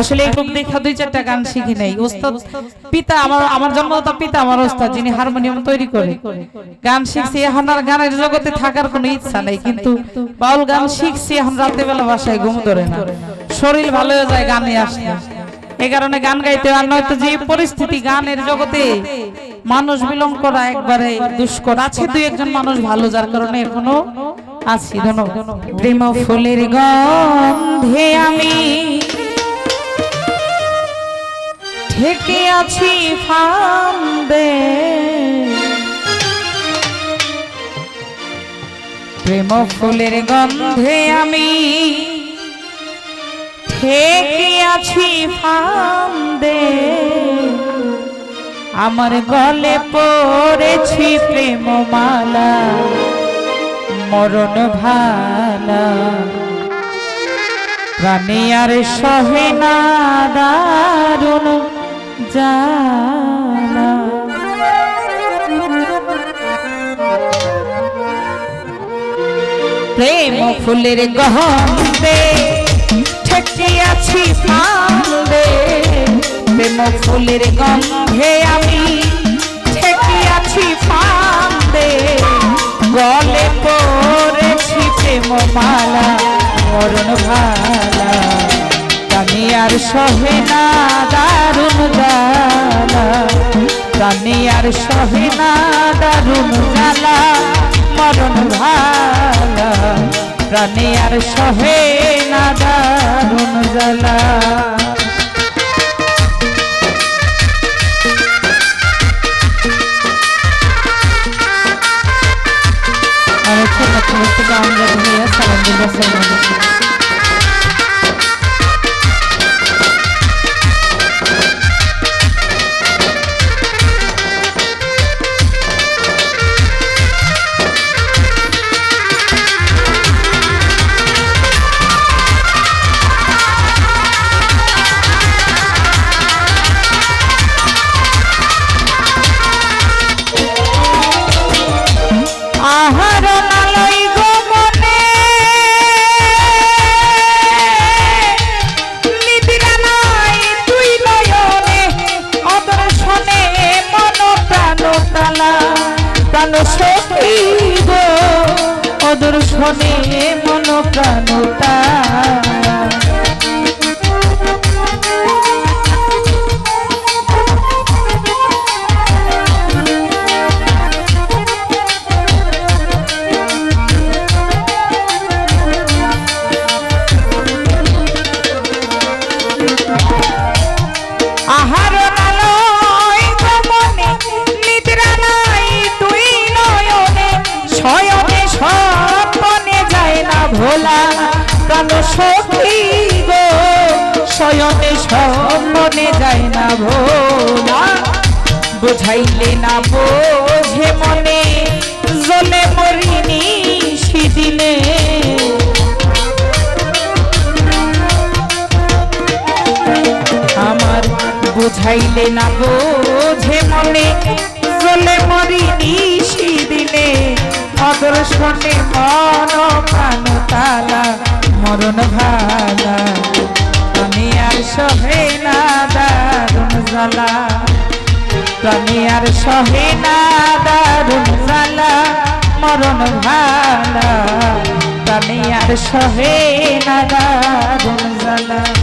আসলে এই রূপ দেখা দুই চারটা গান শিখি নাই। ওস্তাদ পিতা আমার আমার জন্মদাতা পিতা আমার ওস্তাদ যিনি হারমোনিয়াম তৈরি করে। গান শিখছি এখন আর গানের জগতে থাকার কোনো ইচ্ছা নাই কিন্তু বাউল গান শিখছি এখন রাতে বেলা বাসায় ঘুম ধরে না। শরীর ভালো হয়ে যায় গানে আসলে এই কারণে গান গাইতে আর নয়তো যে পরিস্থিতি গানের জগতে মানুষ বিলং করা একবারে দুষ্কর। আছে দুই একজন মানুষ ভালো যার কারণে এখনও আছি ধন্যবাদ প্রেম ফুলের গন্ধে আমি থেকে আছি ফান্দে প্রেম ফুলের গন্ধে আমি থেকে আছি ফান্দে আমার গলে পড়েছি প্রেম মালা মরণ ভালা। প্রাণী আর সহে না দারুণ জানা। প্রেম ফুলের গন্ধে ঠেকে আছি ফান্দে প্রেম ফুলের গন্ধে আমি ঠেকে আছি ফান্দে গলে পড়েছি প্রেম মালা, মরণ ভালা। প্রাণী আর সহে না দারুণ জালা। প্রাণী আর সহে না দারুণ জালা, মরণ ভালা। প্রাণী আর সহে না সখী গো অদর্শনে মন প্রাণ ভোলা। বুঝাইলে না বোঝে মনে, জলে মরিনি সিদিনে। আমার বুঝাইলে না বোঝে মনে চলে মরি নিশি দিনে অদর্শনে মন, প্রাণ, তালা, মরণ, ভালা। আমি আর সহে না দারুণ জ্বালা। প্রাণী আর সহে না, দারুণ জ্বালা, মরণ ভালা। প্রাণী আর সহে না, দারুণ জ্বালা।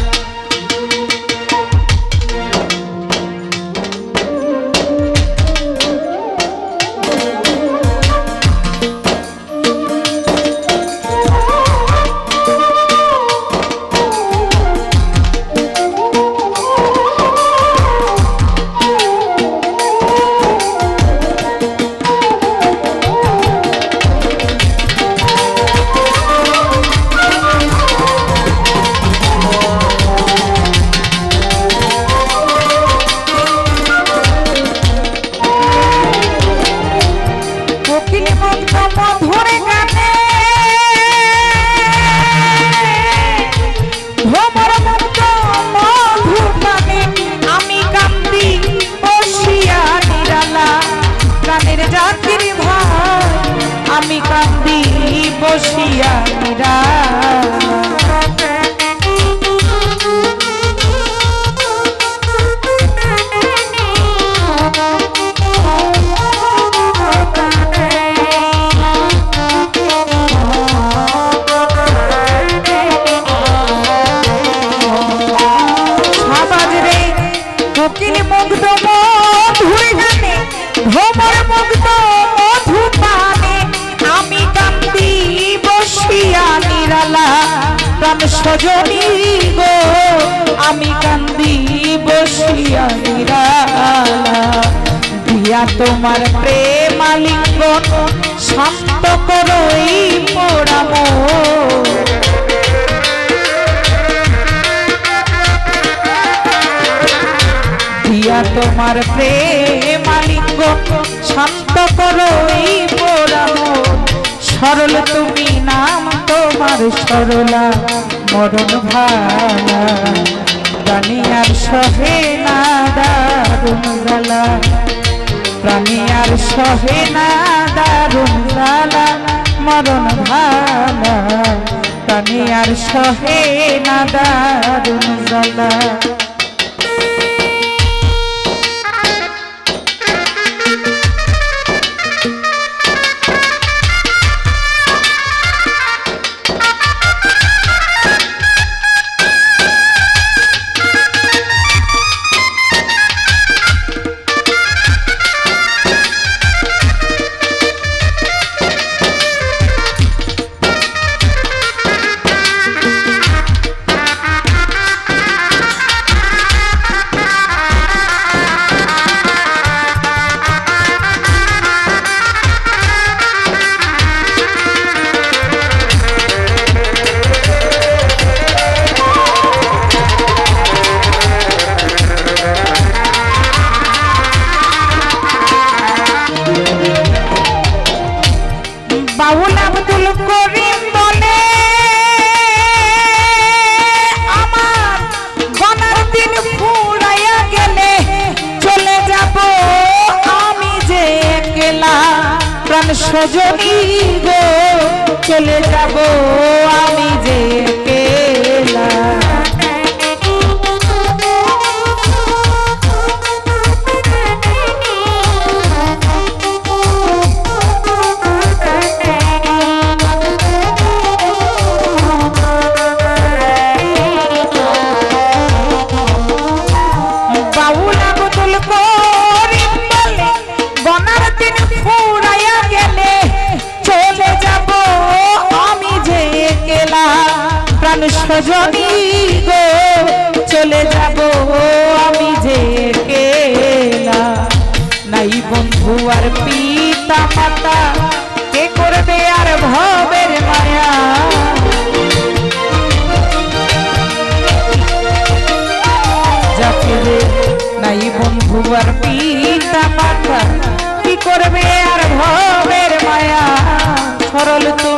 আলিঙ্গন শান্ত করই মোরাম দিয়া তোমার প্রেম আলিঙ্গন শান্ত করই মোরাম সরল তুমি নাম তোমার সরলা, মরণ ভালা প্রাণী আর সহে না দারুণ প্রাণী আর সহে না প্রাণী আর সহে না দারুণ জ্বালা। প্রাণ সজনী গো চলে যাব আমি যে একলা বাউল আব্দুল করিম সজনী গো, চলে যাব আমি যে একলা নাই বন্ধু আর পিতা মাতা কে করবে আর ভবের মায়া? যাকে নাই বন্ধু আর পিতা মাতা কি করবে আর ভবের মায়া? সরল নাম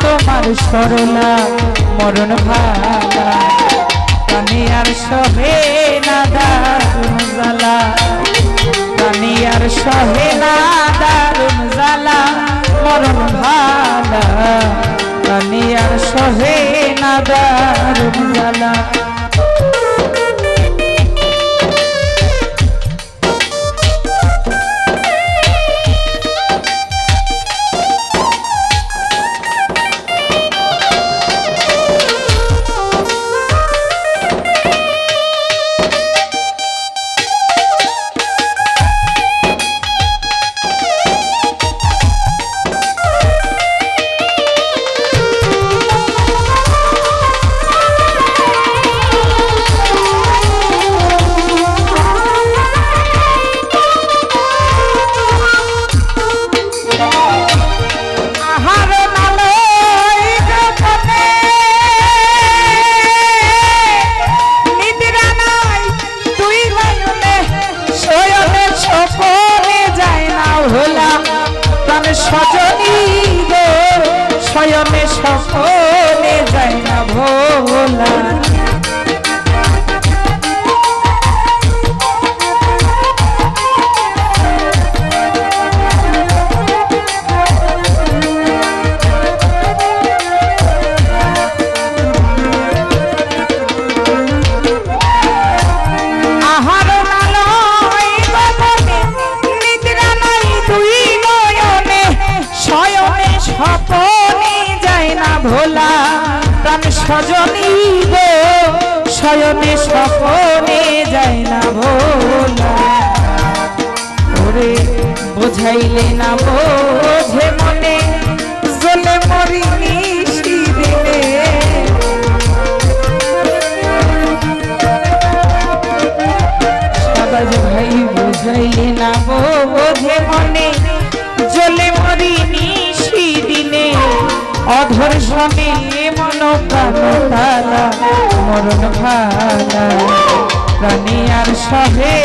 তোমার সরলা মরণ ভালা সহে না দারুণ সহে না দারুণ জ্বালা মরণ ভালা আর সহে সজনী গো শয়নে সপনে যায় না ভোলা। বোঝে জলে ভাই না বোঝে মনে, জলে দিনে। অধর সনে মন কালো তারা মরণ ভালা, প্রাণী আর সহে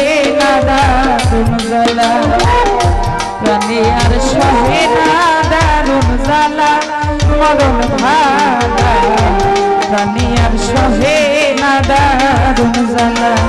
প্রাণী আর সহে না দারুণ জ্বালা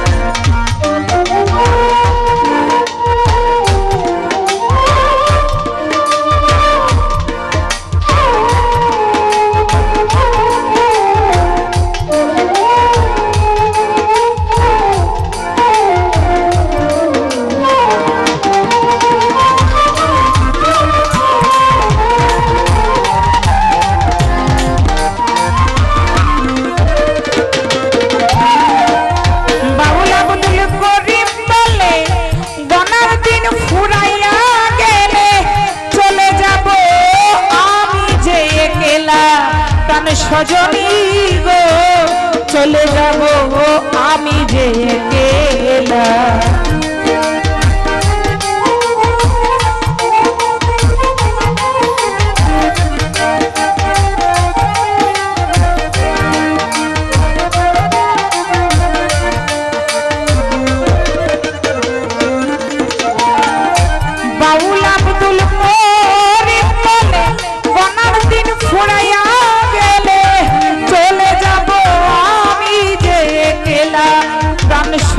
প্রাণ সজনী গো চলে যাব আমি যে একলা।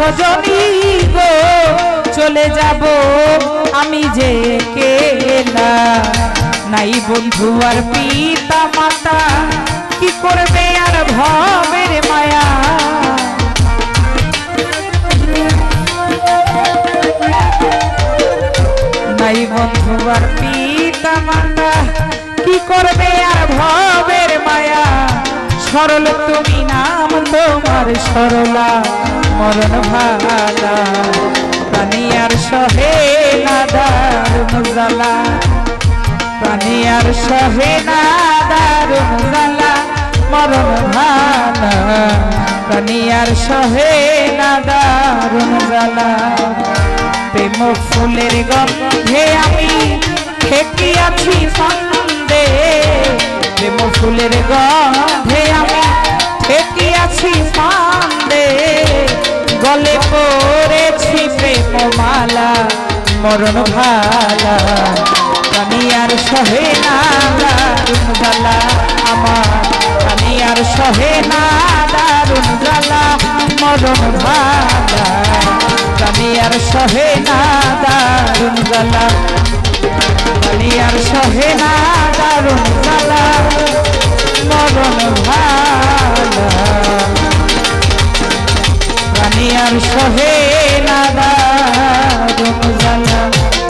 সজনী গো, চলে যাব আমি যে একলা নাই বন্ধু আর পিতা মাতা, কি করবে আর ভবের মায়া? নাই বন্ধু আর পিতা মাতা, কি করবে আর ভবের মায়া? সরল তুমি নাম তোমার সরলা। মরণ ভালা প্রাণী সহে নাদার প্রাণী আর সহে নাদার মুজালা, মরণ ভালা প্রাণী সহে নাদার মুজালা। প্রেম ফুলের গন্ধে আমি ঠেকি আছি সন্দে প্রেম ফুলের গন্ধে আমি গলে পড়েছি প্রেম মালা মরণ ভালা। আমি আর সহে না আমার। আমি আর সহে না মরণ ভালা। আমি আর সহে না দারুণ